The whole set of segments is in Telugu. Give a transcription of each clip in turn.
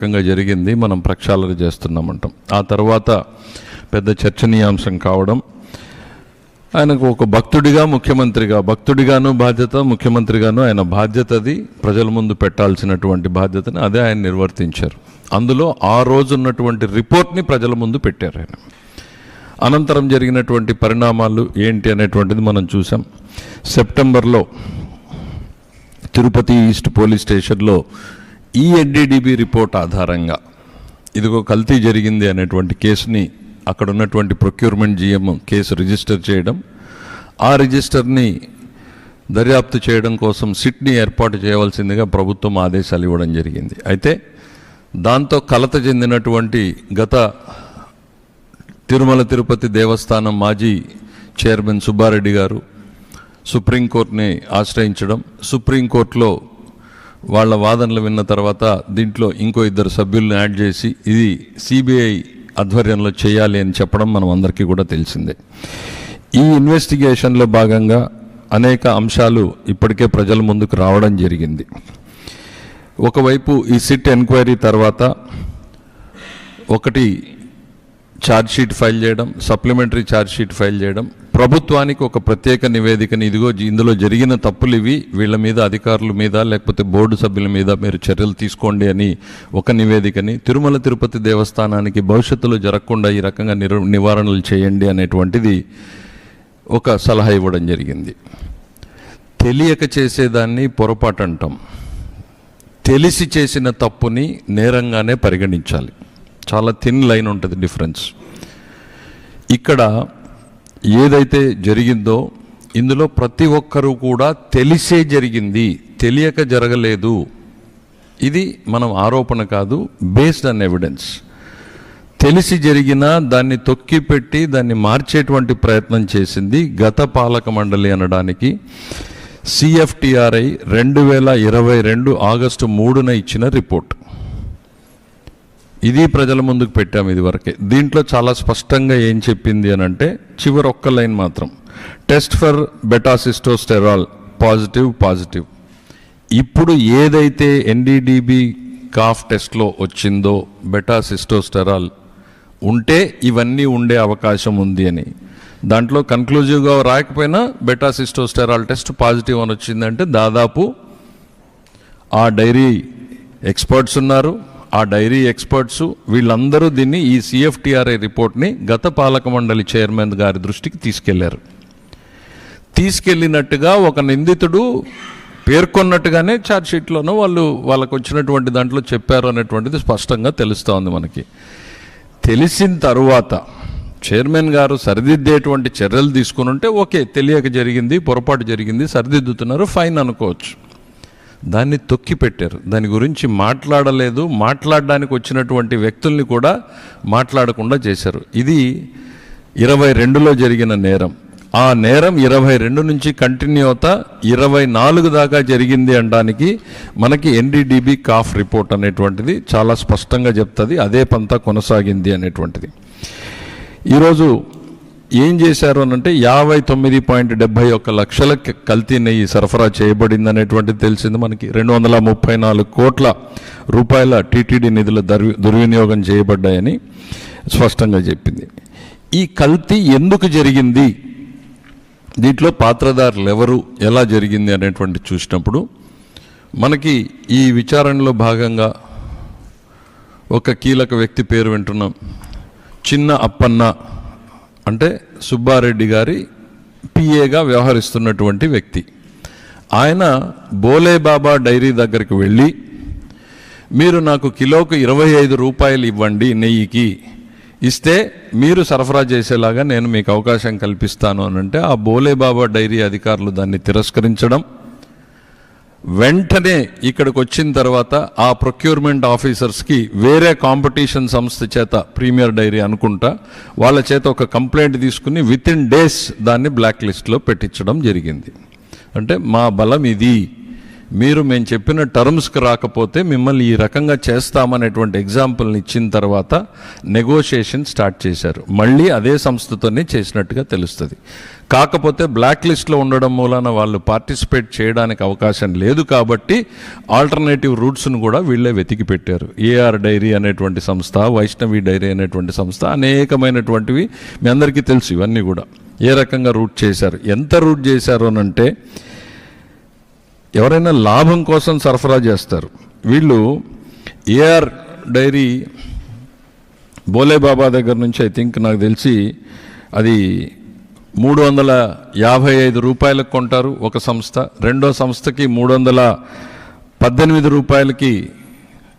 రకంగా జరిగింది. మనం ప్రక్షాళన చేస్తున్నామంటాం. ఆ తర్వాత పెద్ద చర్చనీయాంశం కావడం ఆయనకు ఒక భక్తుడిగా ముఖ్యమంత్రిగా భక్తుడిగాను బాధ్యత ముఖ్యమంత్రిగాను ఆయన బాధ్యతది. ప్రజల ముందు పెట్టాల్సినటువంటి బాధ్యతని అదే ఆయన నిర్వర్తించారు. అందులో ఆ రోజు ఉన్నటువంటి రిపోర్ట్ని ప్రజల ముందు పెట్టారు ఆయన. అనంతరం జరిగినటువంటి పరిణామాలు ఏంటి అనేటువంటిది మనం చూసాం సెప్టెంబర్లో తిరుపతి ఈస్ట్ పోలీస్ స్టేషన్లో ఈ ఎన్డీడీబీ రిపోర్ట్ ఆధారంగా ఇదిగో కల్తీ జరిగింది అనేటువంటి కేసుని అక్కడ ఉన్నటువంటి ప్రొక్యూర్మెంట్ జిఎం కేసు రిజిస్టర్ చేయడం ఆ రిజిస్టర్ని దర్యాప్తు చేయడం కోసం సిట్ని ఏర్పాటు చేయవలసిందిగా ప్రభుత్వం ఆదేశాలు ఇవ్వడం జరిగింది. అయితే దాంతో కలత చెందినటువంటి గత తిరుమల తిరుపతి దేవస్థానం మాజీ చైర్మన్ సుబ్బారెడ్డి గారు సుప్రీంకోర్టుని ఆశ్రయించడం సుప్రీంకోర్టులో వాళ్ళ వాదనలు విన్న తర్వాత దీంట్లో ఇంకో ఇద్దరు సభ్యులను యాడ్ చేసి ఇది సిబిఐ ఆధ్వర్యంలో చేయాలి అని చెప్పడం మనం అందరికీ కూడా తెలిసిందే. ఈ ఇన్వెస్టిగేషన్లో భాగంగా అనేక అంశాలు ఇప్పటికే ప్రజల ముందుకు రావడం జరిగింది. ఒకవైపు ఈ సిట్ ఎంక్వైరీ తర్వాత ఒకటి ఛార్జ్ షీట్ ఫైల్ చేయడం సప్లిమెంటరీ ఛార్జ్ షీట్ ఫైల్ చేయడం ప్రభుత్వానికి ఒక ప్రత్యేక నివేదికని ఇదిగో ఇందులో జరిగిన తప్పులు ఇవి వీళ్ళ మీద అధికారుల మీద లేకపోతే బోర్డు సభ్యుల మీద మీరు చర్యలు తీసుకోండి అని ఒక నివేదికని తిరుమల తిరుపతి దేవస్థానానికి భవిష్యత్తులో జరగకుండా ఈ రకంగా నివారణలు చేయండి అనేటువంటిది ఒక సలహా ఇవ్వడం జరిగింది. తెలియక చేసేదాన్ని పొరపాటు అంటాం తెలిసి చేసిన తప్పుని నేరంగానే పరిగణించాలి. చాలా థిన్ లైన్ ఉంటుంది డిఫరెన్స్ ఇక్కడ ఏదైతే జరిగిందో ఇందులో ప్రతి ఒక్కరూ కూడా తెలిసే జరిగింది తెలియక జరగలేదు. ఇది మనం ఆరోపణ కాదు బేస్డ్ ఆన్ ఎవిడెన్స్ తెలిసి జరిగినా దాన్ని తొక్కిపెట్టి దాన్ని మార్చేటువంటి ప్రయత్నం చేసింది గత పాలక మండలి అనడానికి. సిఎఫ్టిఆర్ఐ రెండు వేల ఇరవై రెండు ఆగస్టు మూడున ఇచ్చిన రిపోర్ట్. ఇది ప్రజల ముందుకు పెట్టాము ఇదివరకే. దీంట్లో చాలా స్పష్టంగా ఏం చెప్పింది అని అంటే చివరి ఒక్క లైన్ మాత్రం. Test for betasitosterol positive positive. ఇప్పుడు ఏదైతే ఎన్డీడీబీ కాఫ్ టెస్ట్లో వచ్చిందో బెటాసిస్టోస్టెరాల్ ఉంటే ఇవన్నీ ఉండే అవకాశం ఉంది అని. దాంట్లో కన్క్లూజివ్గా రాకపోయినా బెటాసిస్టోస్టెరాల్ టెస్ట్ పాజిటివ్ అని వచ్చిందంటే దాదాపు ఆ డైరీ ఎక్స్పర్ట్స్ ఉన్నారు. ఆ డైరీ ఎక్స్పర్ట్స్ వీళ్ళందరూ దీన్ని ఈ సిఎఫ్టిఆర్ఐ రిపోర్ట్ని గత పాలక మండలి చైర్మన్ గారి దృష్టికి తీసుకెళ్ళారు. తీసుకెళ్ళినట్టుగా ఒక నిందితుడు పేర్కొన్నట్టుగానే ఛార్జ్షీట్లోనూ వాళ్ళు వాళ్ళకు వచ్చినటువంటి దాంట్లో చెప్పారు అనేటువంటిది స్పష్టంగా తెలుస్తూ ఉంది మనకి. తెలిసిన తరువాత చైర్మన్ గారు సరిదిద్దేటువంటి చర్యలు తీసుకుని ఉంటే ఓకే తెలియక జరిగింది పొరపాటు జరిగింది సరిదిద్దుతున్నారు ఫైన్ అనుకోవచ్చు. దాన్ని తొక్కిపెట్టారు దాని గురించి మాట్లాడలేదు. మాట్లాడడానికి వచ్చినటువంటి వ్యక్తుల్ని కూడా మాట్లాడకుండా చేశారు. ఇది ఇరవై రెండులో జరిగిన నేరం. ఆ నేరం ఇరవై రెండు నుంచి కంటిన్యూ అవుతా ఇరవై నాలుగు దాకా జరిగింది అనడానికి మనకి ఎన్డీడీబీ కాఫ్ రిపోర్ట్ అనేటువంటిది చాలా స్పష్టంగా చెప్తుంది. అదే పంత కొనసాగింది అనేటువంటిది. ఈరోజు ఏం చేశారు అని అంటే యాభై తొమ్మిది పాయింట్ డెబ్బై ఒక్క లక్షల కల్తీ నెయ్యి సరఫరా చేయబడింది అనేటువంటిది తెలిసింది మనకి. రెండు వందల ముప్పై నాలుగు కోట్ల రూపాయల టీటీడీ నిధుల దర్వి దుర్వినియోగం చేయబడ్డాయని స్పష్టంగా చెప్పింది. ఈ కల్తీ ఎందుకు జరిగింది? దీంట్లో పాత్రదారులు ఎవరు? ఎలా జరిగింది అనేటువంటి చూసినప్పుడు మనకి ఈ విచారణలో భాగంగా ఒక కీలక వ్యక్తి పేరు వింటున్నాం. చిన్న అప్పన్న అంటే సుబ్బారెడ్డి గారి పిఏగా వ్యవహరిస్తున్నటువంటి వ్యక్తి. ఆయన బోలే బాబా డైరీ దగ్గరికి వెళ్ళి మీరు నాకు కిలోకు ఇరవై ఐదు రూపాయలు ఇవ్వండి నెయ్యికి ఇస్తే మీరు సరఫరా చేసేలాగా నేను మీకు అవకాశం కల్పిస్తాను అని అంటే ఆ బోలే బాబా డైరీ అధికారులు దాన్ని తిరస్కరించడం వెంటనే ఇక్కడికి వచ్చిన తర్వాత ఆ ప్రొక్యూర్మెంట్ ఆఫీసర్స్కి వేరే కాంపిటీషన్ సంస్థ చేత ప్రీమియర్ డైరీ అనుకుంటా వాళ్ళ చేత ఒక కంప్లైంట్ తీసుకుని విత్ ఇన్ డేస్ దాన్ని బ్లాక్ లిస్ట్లో పెట్టించడం జరిగింది. అంటే మా బలం ఇది. మీరు మేము చెప్పిన టర్మ్స్కి రాకపోతే మిమ్మల్ని ఈ రకంగా చేస్తామనేటువంటి ఎగ్జాంపుల్ని ఇచ్చిన తర్వాత నెగోషియేషన్ స్టార్ట్ చేశారు. మళ్ళీ అదే సంస్థతోనే చేసినట్టుగా తెలుస్తుంది. కాకపోతే బ్లాక్ లిస్ట్లో ఉండడం మూలాన వాళ్ళు పార్టిసిపేట్ చేయడానికి అవకాశం లేదు కాబట్టి ఆల్టర్నేటివ్ రూట్స్ను కూడా వీళ్ళే వెతికి పెట్టారు. ఏఆర్ డైరీ అనేటువంటి సంస్థ వైష్ణవి డైరీ అనేటువంటి సంస్థ అనేకమైనటువంటివి మీ అందరికీ తెలుసు ఇవన్నీ కూడా. ఏ రకంగా రూట్ చేశారు? ఎంత రూట్ చేశారు అని అంటే ఎవరైనా లాభం కోసం సరఫరా చేస్తారు. వీళ్ళు ఏఆర్ డైరీ బోలేబాబా దగ్గర నుంచి ఐ థింక్ నాకు తెలిసి అది మూడు వందల యాభై ఐదు రూపాయలకు కొంటారు ఒక సంస్థ. రెండో సంస్థకి మూడు వందల పద్దెనిమిది రూపాయలకి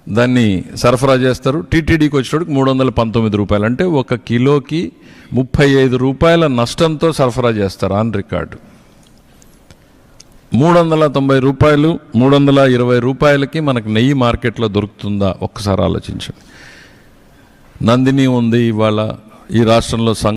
దాన్ని సరఫరా చేస్తారు. టీటీడీకి వచ్చేటప్పుడు మూడు వందల పంతొమ్మిది రూపాయలు. అంటే ఒక కిలోకి ముప్పై ఐదు రూపాయల నష్టంతో సరఫరా చేస్తారు ఆన్ రికార్డు. మూడు వందల తొంభై రూపాయలు మూడు వందల ఇరవై రూపాయలకి మనకు నెయ్యి మార్కెట్లో దొరుకుతుందా? ఒక్కసారి ఆలోచించండి. నందిని ఉంది ఇవాళ ఈ రాష్ట్రంలో సం